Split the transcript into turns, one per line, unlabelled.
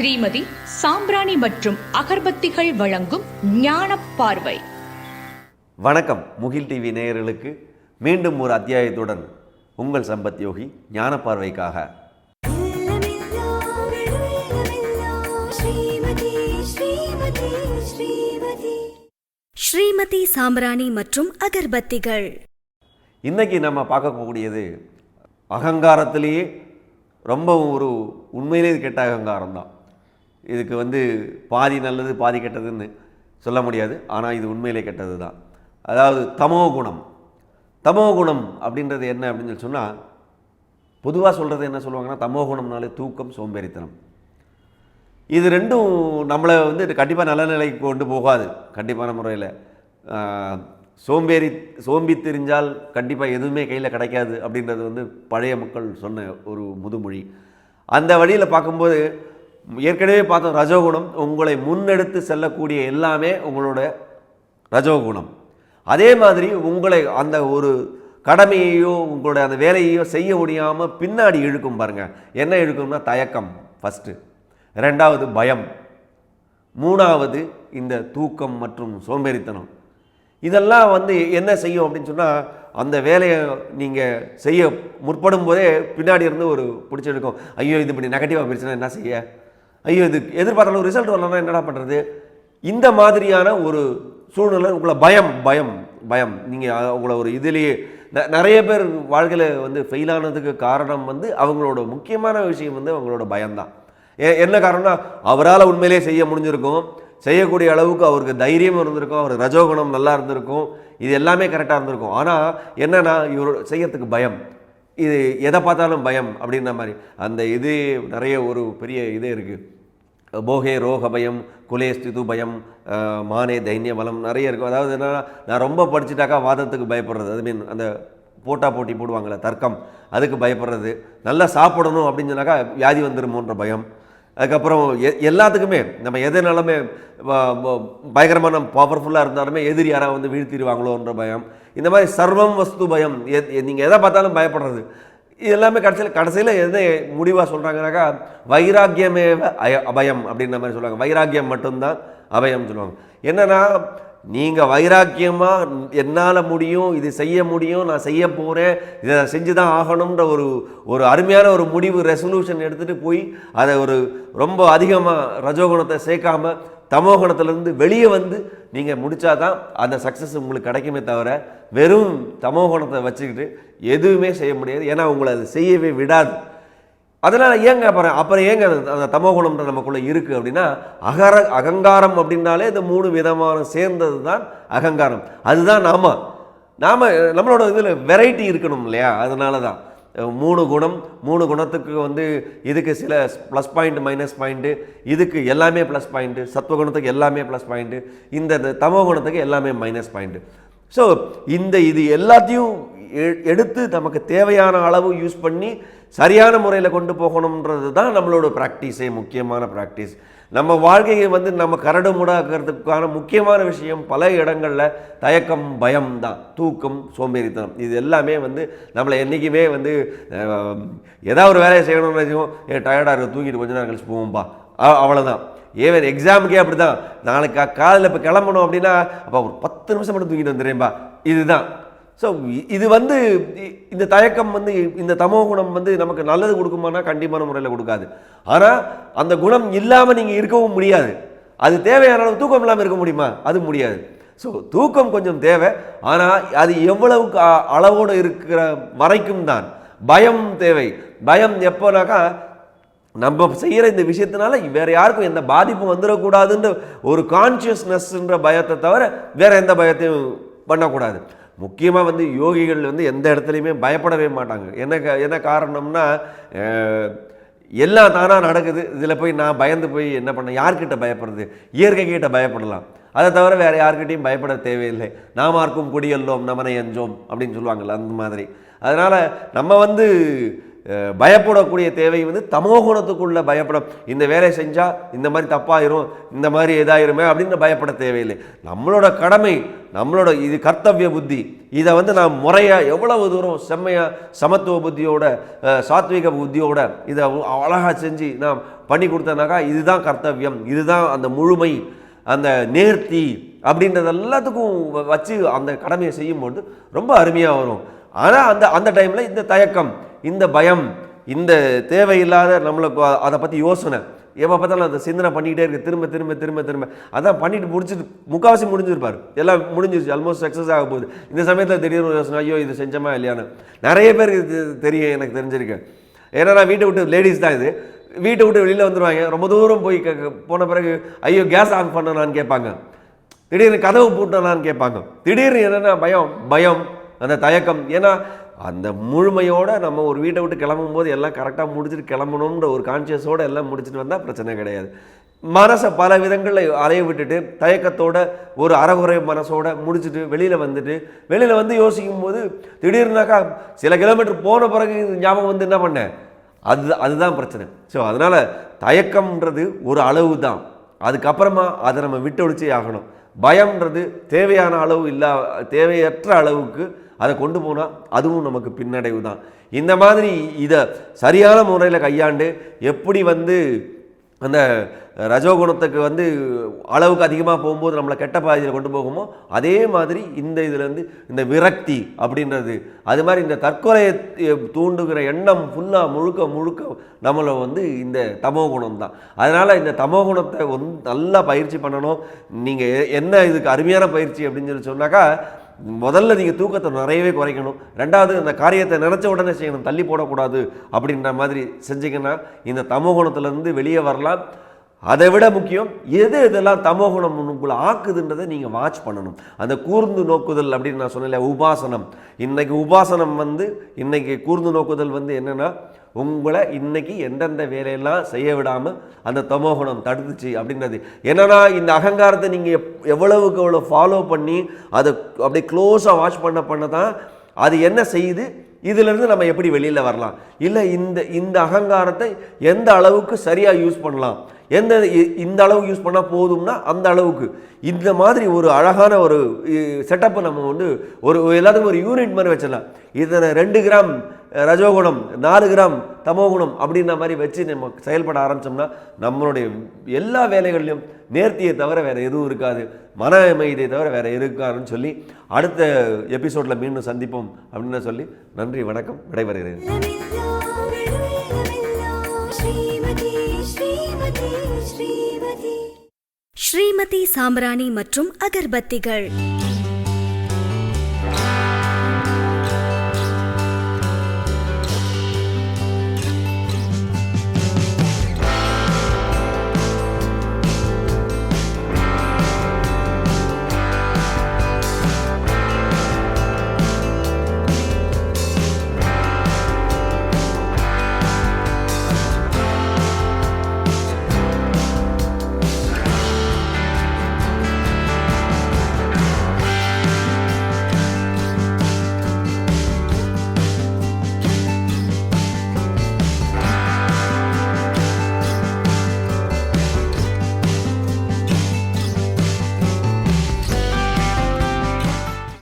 ஸ்ரீமதி சாம்பிராணி மற்றும் அகர்பத்திகள் வழங்கும் ஞான பார்வை.
வணக்கம். முகில் டிவி நேயர்களுக்கு மீண்டும் ஒரு அத்தியாயத்துடன் உங்கள் சம்பத் யோகி ஞான பார்வைக்காக.
ஸ்ரீமதி ஸ்ரீமதி ஸ்ரீமதி ஸ்ரீமதி சாம்பிராணி மற்றும் அகர்பத்திகள்.
இன்னைக்கு நம்ம பார்க்கக்கூடியது அகங்காரத்திலேயே ரொம்ப ஒரு உண்மையிலே இது கெட்ட அகங்காரம் தான் இதுக்கு வந்து பாதி நல்லது பாதி கெட்டதுன்னு சொல்ல முடியாது. ஆனால் இது உண்மையிலே கெட்டது தான் அதாவது தமோ குணம். தமோ குணம் அப்படின்றது என்ன அப்படின்னு சொல்லி சொன்னால் பொதுவாக சொல்கிறது என்ன சொல்லுவாங்கன்னா தமோ குணம்னாலே தூக்கம் சோம்பேறித்தனம். இது ரெண்டும் நம்மளை வந்து கண்டிப்பாக நல்ல நிலைக்கு கொண்டு போகாது கண்டிப்பான முறையில். சோம்பேறி சோம்பி தெரிஞ்சால் கண்டிப்பாக எதுவுமே கையில் கிடைக்காது அப்படின்றது வந்து பழைய மக்கள் சொன்ன ஒரு முதுமொழி. அந்த வழியில் பார்க்கும்போது ஏற்கனவே பார்த்தோம் ரஜோகுணம் உங்களை முன்னெடுத்து செல்லக்கூடிய எல்லாமே உங்களோட ரஜோகுணம். அதே மாதிரி உங்களை அந்த ஒரு கடமையையோ உங்களுடைய அந்த வேலையையோ செய்ய முடியாமல் பின்னாடி இழுக்கும் பாருங்கள் என்ன இழுக்கும்னா தயக்கம் ஃபஸ்ட்டு ரெண்டாவது பயம். மூணாவது இந்த தூக்கம் மற்றும் சோம்பேறித்தனம். இதெல்லாம் வந்து என்ன செய்யும் அப்படின்னு சொன்னால் அந்த வேலையை நீங்கள் செய்ய முற்படும் போதே பின்னாடி இருந்து ஒரு பிடிச்சிருக்கும் ஐயோ இது இப்படி நெகட்டிவாக போயிடுச்சுன்னா என்ன செய்ய? ஐயோ இது எதிர்பார்த்தாலும் ரிசல்ட் வரலன்னா என்னடா பண்ணுறது இந்த மாதிரியான ஒரு சூழ்நிலை உங்களை பயம் பயம் பயம். நீங்கள் உங்களை ஒரு இதுலேயே நிறைய பேர் வாழ்க்கையில் வந்து ஃபெயில் ஆனதுக்கு காரணம் வந்து அவங்களோட முக்கியமான விஷயம் வந்து அவங்களோட பயம்தான். ஏ- என்ன காரணம்னா அவரால் உண்மையிலே செய்ய முடிஞ்சிருக்கும். செய்யக்கூடிய அளவுக்கு அவருக்கு தைரியம் இருந்திருக்கும். அவர் ரஜோகுணம் நல்லா இருந்திருக்கும். இது எல்லாமே கரெக்டாக இருந்திருக்கும். ஆனால் என்னென்னா இவர் செய்யறதுக்கு பயம். இது எதை பார்த்தாலும் பயம் அப்படின்ற மாதிரி. அந்த இது நிறைய ஒரு பெரிய இது இருக்குது போகே ரோக பயம் குலே ஸ்திது பயம் மானே தைன்ய பலம் நிறைய இருக்கும் அதாவது என்னன்னா நான் ரொம்ப படிச்சுட்டாக்கா வாதத்துக்கு பயப்படுறது. அது மீன் அந்த போட்டா போட்டி போடுவாங்களே தர்க்கம். அதுக்கு பயப்படுறது. நல்லா சாப்பிடணும் அப்படின்னு சொன்னாக்கா வியாதி வந்துருமோன்ற பயம். அதுக்கப்புறம் எ எல்லாத்துக்குமே நம்ம எதுனாலுமே பயங்கரமான பவர்ஃபுல்லாக இருந்தாலுமே எதிரி யாராவது வந்து வீழ்த்திடுவாங்களோன்ற பயம். இந்த மாதிரி சர்வம் வஸ்து பயம் நீங்கள் எதை பார்த்தாலும் பயப்படுறது. இது எல்லாமே கடைசியில் கடைசியில் எது முடிவாக சொல்கிறாங்கனாக்கா வைராக்கியமே அய அபயம் அப்படின்ற மாதிரி சொல்லுவாங்க. வைராக்கியம் மட்டும்தான் அபயம் சொல்லுவாங்க. என்னென்னா நீங்கள் வைராக்கியமாக என்னால் முடியும் இது செய்ய முடியும் நான் செய்ய போகிறேன் இதை செஞ்சு தான் ஆகணுன்ற ஒரு ஒரு அருமையான ஒரு முடிவு ரெசல்யூஷன் எடுத்துகிட்டு போய் அதை ஒரு ரொம்ப அதிகமாக ரஜோகுணத்தை சேர்க்காம தமோகுணத்திலேருந்து வெளியே வந்து நீங்கள் முடித்தா தான் அந்த சக்ஸஸ் உங்களுக்கு கிடைக்குமே தவிர வெறும் தமோகுணத்தை வச்சுக்கிட்டு எதுவுமே செய்ய முடியாது. ஏன்னா உங்களை அது செய்யவே விடாது. அதனால் ஏங்க அப்புறம் அப்புறம் ஏங்க அந்த- தமோகுணம்ன்ற நமக்குள்ளே இருக்குது அப்படின்னா அகர அகங்காரம் அப்படின்னாலே இந்த மூணு விதமான சேர்ந்தது தான் அகங்காரம். அதுதான் நாம நாம் நம்மளோட இதில் வெரைட்டி இருக்கணும் இல்லையா? அதனால தான் மூணு குணம் மூணு குணத்துக்கு வந்து இதுக்கு சில ப்ளஸ் பாயிண்ட் மைனஸ் பாயிண்ட்டு இதுக்கு எல்லாமே ப்ளஸ் பாயிண்ட்டு சத்வகுணத்துக்கு எல்லாமே ப்ளஸ் பாயிண்ட்டு இந்த இந்த தமோ குணத்துக்கு எல்லாமே மைனஸ் பாயிண்ட்டு ஸோ இந்த இது எல்லாத்தையும் எ- எடுத்து நமக்கு தேவையான அளவு யூஸ் பண்ணி சரியான முறையில் கொண்டு போகணுன்றது தான் நம்மளோட ப்ராக்டிஸே முக்கியமான ப்ராக்டிஸ் நம்ம வாழ்க்கையை வந்து நம்ம கரடு முடாக்கிறதுக்கான முக்கியமான விஷயம் பல இடங்களில் தயக்கம் பயம் தான். தூக்கம் சோம்பேறித்தனம். இது எல்லாமே வந்து நம்மளை என்றைக்குமே வந்து ஏதாவது ஒரு வேலையை செய்யணும்னு நினைச்சோம் ஏ டயர்டாக இருக்குது தூங்கிட்டு கொஞ்ச நேரம் கழிச்சு போவோம்பா அவ்வளோதான் ஏவன் எக்ஸாமுக்கே அப்படி தான் நாளைக்கு காலையில் இப்போ கிளம்பணும் அப்படின்னா அப்போ ஒரு பத்து நிமிஷம் மட்டும் தூங்கிட்டு வந்துடுறேன்பா. இதுதான். ஸோ இது வந்து இந்த தயக்கம் வந்து இந்த தமோ குணம் வந்து நமக்கு நல்லது கொடுக்குமானா கண்டிப்பான முறையில் கொடுக்காது. ஆனால் அந்த குணம் இல்லாமல் நீங்கள் இருக்கவும் முடியாது. அது தேவையான அளவு தூக்கம் இல்லாமல் இருக்க முடியுமா? அது முடியாது. ஸோ தூக்கம் கொஞ்சம் தேவை. ஆனால் அது எவ்வளவுக்கு அ- அளவோடு இருக்கிற வரைக்கும் தான். பயம் தேவை. பயம் எப்போனாக்கா நம்ம செய்கிற இந்த விஷயத்தினால வேறு யாருக்கும் எந்த பாதிப்பும் வந்துடக்கூடாதுன்ற ஒரு கான்சியஸ்னஸ்ன்ற பயத்தை தவிர வேறு எந்த பயத்தையும் பண்ணக்கூடாது. முக்கியமாக வந்து யோகிகள் வந்து எந்த இடத்துலையுமே பயப்படவே மாட்டாங்க. என்ன க என்ன காரணம்னா எல்லாம் தானாக நடக்குது. இதில் போய் நான் பயந்து போய் என்ன பண்ண யார்கிட்ட பயப்படுறது? இயற்கை கிட்ட பயப்படலாம். அதை தவிர வேறு யார்கிட்டையும் பயப்பட தேவையில்லை. நாமார்க்கும் குடியல்லோம் நமனை அஞ்சோம் அப்படின்னு சொல்லுவாங்கள்ல அந்த மாதிரி. அதனால் நம்ம வந்து பயப்படக்கூடிய தேவை வந்து தமோகுணத்துக்குள்ள பயப்படும். இந்த வேலையை செஞ்சால் இந்த மாதிரி தப்பாயிரும் இந்த மாதிரி இதாயிருமே அப்படின்னு பயப்பட தேவையில்லை. நம்மளோட கடமை நம்மளோட இது கர்த்தவிய புத்தி. இதை வந்து நாம் முறையாக எவ்வளவு தூரம் செம்மையாக சமத்துவ புத்தியோட சாத்விக புத்தியோட இதை அழகாக செஞ்சு நாம் பண்ணி கொடுத்தனாக்கா இதுதான் கர்த்தவியம். இதுதான் அந்த முழுமை அந்த நேர்த்தி அப்படின்றது எல்லாத்துக்கும் வ- வச்சு அந்த கடமையை செய்யும்போது ரொம்ப அருமையாக வரும். ஆனால் அந்த அந்த டைமில் இந்த தயக்கம் இந்த பயம் இந்த தேவையில்லாத நம்மளுக்கு அதை பற்றி யோசனை. எப்போ பார்த்தாலும் அந்த சிந்தனை பண்ணிக்கிட்டே இருக்கு. திரும்ப திரும்ப திரும்ப திரும்ப. அதான் பண்ணிட்டு முடிச்சுட்டு முக்காவாசி முடிஞ்சிருப்பார். எல்லாம் முடிஞ்சிருச்சு ஆல்மோஸ்ட் சக்ஸஸ் ஆக போகுது. இந்த சமயத்தில் திடீர்னு யோசனை ஐயோ இது செஞ்சோமா இல்லையான்னு நிறைய பேருக்கு இது தெரியும் எனக்கு தெரிஞ்சிருக்கு. ஏன்னா நான் வீட்டை விட்டு லேடிஸ் தான் இது. வீட்டை விட்டு வெளியில் வந்துடுவாங்க ரொம்ப தூரம் போய் போன பிறகு ஐயோ கேஸ் ஆன் பண்ணனான்னு கேட்பாங்க. திடீர்னு கதவு பூட்டனான்னு கேட்பாங்க. திடீர்னு என்னென்னா பயம் பயம் அந்த தயக்கம். ஏன்னா அந்த முழுமையோடு நம்ம ஒரு வீட்டை விட்டு கிளம்பும் போது எல்லாம் கரெக்டாக முடிச்சுட்டு கிளம்பணுன்ற ஒரு கான்சியஸோடு எல்லாம் முடிச்சுட்டு வந்தால் பிரச்சனை கிடையாது. மனசை பல விதங்களில் அலைய விட்டுட்டு தயக்கத்தோட ஒரு அறகுறை மனசோட முடிச்சுட்டு வெளியில் வந்துட்டு வெளியில் வந்து யோசிக்கும் போது திடீர்னாக்கா சில கிலோமீட்டர் போன பிறகு ஞாபகம் வந்து என்ன பண்ணேன் அது அதுதான் பிரச்சனை. ஸோ அதனால் தயக்கம்ன்றது ஒரு அளவு தான் அதுக்கப்புறமா அதை நம்ம விட்டு ஒழிச்சே ஆகணும். பயம்ன்றது தேவையான அளவு இல்லா தேவையற்ற அளவுக்கு அதை கொண்டு போனால் அதுவும் நமக்கு பின்னடைவு தான். இந்த மாதிரி இதை சரியான முறையில் கையாண்டு எப்படி வந்து அந்த ரஜோகுணத்துக்கு வந்து அளவுக்கு அதிகமாக போகும்போது நம்மளை கெட்ட பாதையில் கொண்டு போகுமோ அதே மாதிரி இந்த இதுலேருந்து இந்த விரக்தி அப்படின்றது அது மாதிரி இந்த தற்கொலையை தூண்டுகிற எண்ணம் ஃபுல்லாக முழுக்க முழுக்க நம்மளை வந்து இந்த தமோ குணம் தான். அதனால் இந்த தமோ குணத்தை வந்து நல்லா பயிற்சி பண்ணணும். நீங்கள் என்ன இதுக்கு அருமையான பயிற்சி அப்படின்னு சொல்லி சொன்னாக்கா முதல்ல நீங்கள் தூக்கத்தை நிறையவே குறைக்கணும். ரெண்டாவது அந்த காரியத்தை நினச்ச உடனே செய்யணும். தள்ளி போடக்கூடாது அப்படின்ற மாதிரி செஞ்சீங்கன்னா இந்த தமோகுணத்துலேருந்து வெளியே வரலாம். அதை விட முக்கியம் எது இதெல்லாம் தமோகுணம் உங்களை ஆக்குதுன்றதை நீங்கள் வாட்ச் பண்ணணும். அந்த கூர்ந்து நோக்குதல் அப்படின்னு நான் சொன்னேன் உபாசனம். இன்றைக்கி உபாசனம் வந்து இன்றைக்கி கூர்ந்து நோக்குதல் வந்து என்னென்னா உங்களை இன்னைக்கு எந்தெந்த வேலையெல்லாம் செய்ய விடாமல் அந்த தமோகுணம் தடுத்துச்சு அப்படின்றது என்னன்னா இந்த அகங்காரத்தை நீங்கள் எப் எவ்வளவுக்கு எவ்வளோ ஃபாலோ பண்ணி அதை அப்படியே க்ளோஸாக வாட்ச் பண்ண பண்ண தான் அது என்ன செய்யுது? இதிலிருந்து நம்ம எப்படி வெளியில் வரலாம்? இல்லை இந்த இந்த அகங்காரத்தை எந்த அளவுக்கு சரியாக யூஸ் பண்ணலாம்? எந்த இ- இந்த அளவு யூஸ் பண்ணால் போதும்னா அந்த அளவுக்கு. இந்த மாதிரி ஒரு அழகான ஒரு செட்டப்பை நம்ம வந்து ஒரு எல்லாத்துக்கும் ஒரு யூனிட் மாதிரி வச்சிடலாம். இதனை ரெண்டு கிராம் ரஜோகுணம் நாலு கிராம் தமோகுணம் அப்படின்ற மாதிரி வச்சு நம்ம செயல்பட ஆரம்பிச்சோம்னா நம்மளுடைய எல்லா வேலைகள்லையும் நேர்த்தியை தவிர வேறு எதுவும் இருக்காது. மன அமைதியை தவிர வேறு இருக்காதுன்னு சொல்லி அடுத்த எபிசோடில் மீண்டும் சந்திப்போம் அப்படின்னு சொல்லி நன்றி வணக்கம் விடைபெறுகிறேன்.
ஸ்ரீமதி ஸ்ரீமதி
ஸ்ரீமதி சாம்பிராணி மற்றும் அகர்பத்திகள்.